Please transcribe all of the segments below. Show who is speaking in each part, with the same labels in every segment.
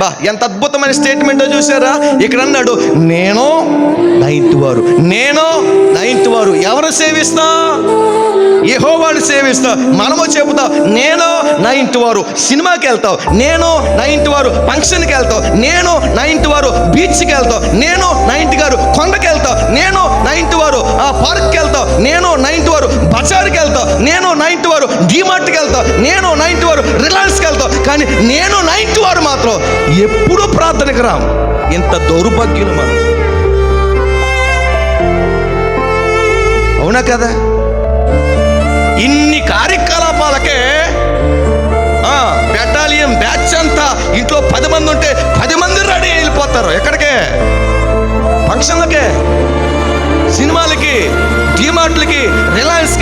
Speaker 1: బా ఎంత అద్భుతమైన స్టేట్మెంట్ చూసారా ఇక్కడ అన్నాడు నేను నైన్త్ వారు నేను నైన్త్ వారు ఎవరు సేవిస్తా? యెహోవాను సేవిస్తా. మనము చెబుతాం నేను నైన్త్ వారు సినిమాకి వెళ్తావు నేను నైన్త్ వారు ఫంక్షన్కి వెళ్తావు నేను నైన్త్ వారు బీచ్కి వెళ్తావు నేను నైన్త్ గారు కొండకి వెళ్తావు నేను నైన్త్ వారు ఆ పార్క్కి వెళ్తావు నేను నైన్త్ బజార్కి వెళ్తావు నేను నైన్త్ వారు డిమార్ట్కి వెళ్తావు నేను నైన్త్ వారు రిలయన్స్కి వెళ్తావు కానీ నేను నైన్త్ వారు మాత్రం ఎప్పుడూ ప్రార్థనకు రాము. ఇంత దౌర్భాగ్యులు మనం. అవునా కదా?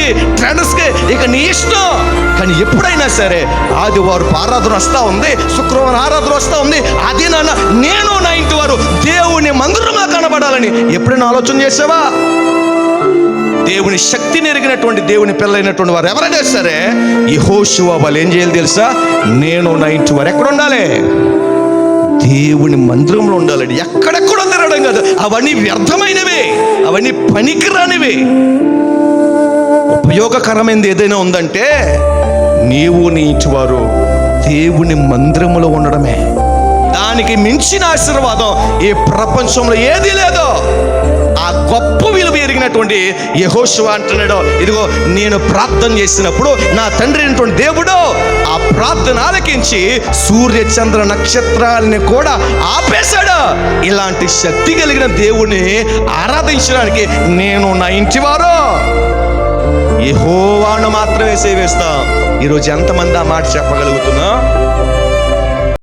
Speaker 1: రిలయన్స్కి ట్రెండ్స్కి ఇక నీ ఇష్టం. కానీ ఎప్పుడైనా సరే ఆదివారం ఆరాధన వస్తూ ఉంది శుక్రవారం ఆరాధన వస్తూ ఉంది. అది నాన్న నేను నా ఇంటి వారు దేవుని మందిరంగా కనబడాలని ఎప్పుడైనా ఆలోచన చేసావా? దేవుని శక్తిని ఎరిగినటువంటి దేవుని పిల్లైనటువంటి వారు ఎవరైనా సరే ఈ హోషువ వాళ్ళు ఏం చేయాలి తెలుసా? నేను నా ఇంటి వారు ఎక్కడ ఉండాలి? దేవుని మందిరంలో ఉండాలండి ఎక్కడెక్కడ తిరగడం కాదు. అవన్నీ వ్యర్థమైనవే అవన్నీ పనికిరానివే. ఉపయోగకరమైనది ఏదైనా ఉందంటే నీవు నీ ఇంటివారు దేవుని మందిరములో ఉండడమే. దానికి మించిన ఆశీర్వాదం ఈ ప్రపంచంలో ఏదీ లేదో. ఆ గొప్ప విలువ ఎరిగినటువంటి యహోశివ అంటున్నాడు ఇదిగో నేను ప్రార్థన చేసినప్పుడు నా తండ్రి అయినటువంటి దేవుడు ఆ ప్రార్థన ఆలకించి సూర్య చంద్ర నక్షత్రాలని కూడా ఆపేశాడు. ఇలాంటి శక్తి కలిగిన దేవుని ఆరాధించడానికి నేను నా ఇంటి వారు యెహోవాను మాత్రమే సేవిస్తాం. ఈరోజు ఎంతమంది ఆ మాట చెప్పగలుగుతున్నా?